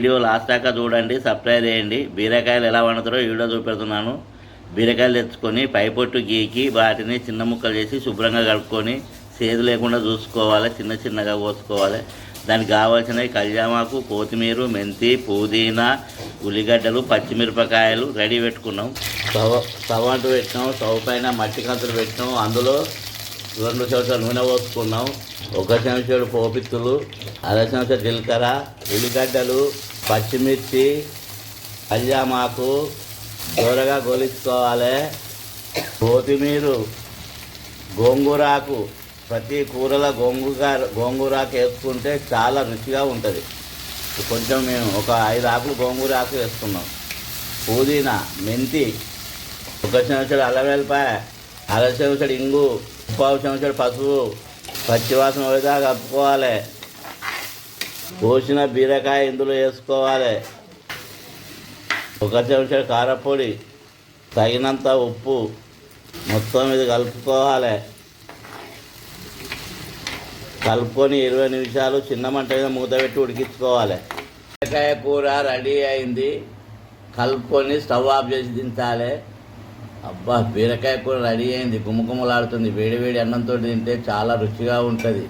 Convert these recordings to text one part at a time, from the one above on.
Video last దాకా చూడండి subscribe చేయండి. బీరకాయలు ఎలా వండుతారో ఈ వీడియో చూపెడుతున్నాను. బీరకాయలు తెచ్చుకొని పైపొట్టు గీకి వాటిని చిన్న ముక్కలు చేసి శుభ్రంగా కలుపుకొని సేదు లేకుండా చూసుకోవాలి చిన్న చిన్నగా కోసుకోవాలి. దానికి కావాల్సినవి కళ్యామాకు కొత్తిమీర మెంతి పుదీనా ఉల్లిగడ్డలు పచ్చిమిరపకాయలు రెడీ పెట్టుకున్నాం. స్టవ్ స్టవ్ అంటూ పెట్టినాం స్టవ్ పైన మట్టి కంతులు పెట్టినాం. అందులో రెండు చెంచాలు నూనె పోసుకున్నాం. ఒక చెంచాడు పోపిత్తులు అర చెంచా జీలకర్ర ఉల్లిగడ్డలు పచ్చిమిర్చి అల్లామాకు దూరగా గోలించుకోవాలి. కొత్తిమీర గోంగూరాకు ప్రతి కూరలో గోంగూర గోంగూరాకు వేసుకుంటే చాలా రుచిగా ఉంటుంది. కొంచెం మేము ఒక ఐదు ఆకులు గోంగూర ఆకు వేసుకున్నాం. పుదీనా మెంతి ఒక చెంచాడు అల్లం అర చెంచాడు ఇంగు పావు చెంచాడు పసుపు పచ్చివాసన పోయేదా కప్పుకోవాలి కోసిన బీరకాయ ఇందులో వేసుకోవాలి. ఒక చెంచా కారపొడి తగినంత ఉప్పు మొత్తం ఇది కలుపుకోవాలి. కలుపుకొని ఇరవై నిమిషాలు చిన్న మంట మీద మూత పెట్టి ఉడికించుకోవాలి. బీరకాయ కూర రెడీ అయింది. కలుపుకొని స్టవ్ ఆఫ్ చేసి దించాలి. అబ్బా బీరకాయ కూర రెడీ అయింది. గుమ్మగుమ్మలాడుతుంది వేడి వేడి అన్నంతో తింటే చాలా రుచిగా ఉంటుంది.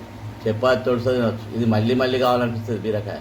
చపాతి తోడుస్తుంది ఇది మళ్ళీ మళ్ళీ కావాలనిపిస్తుంది బీరకాయ.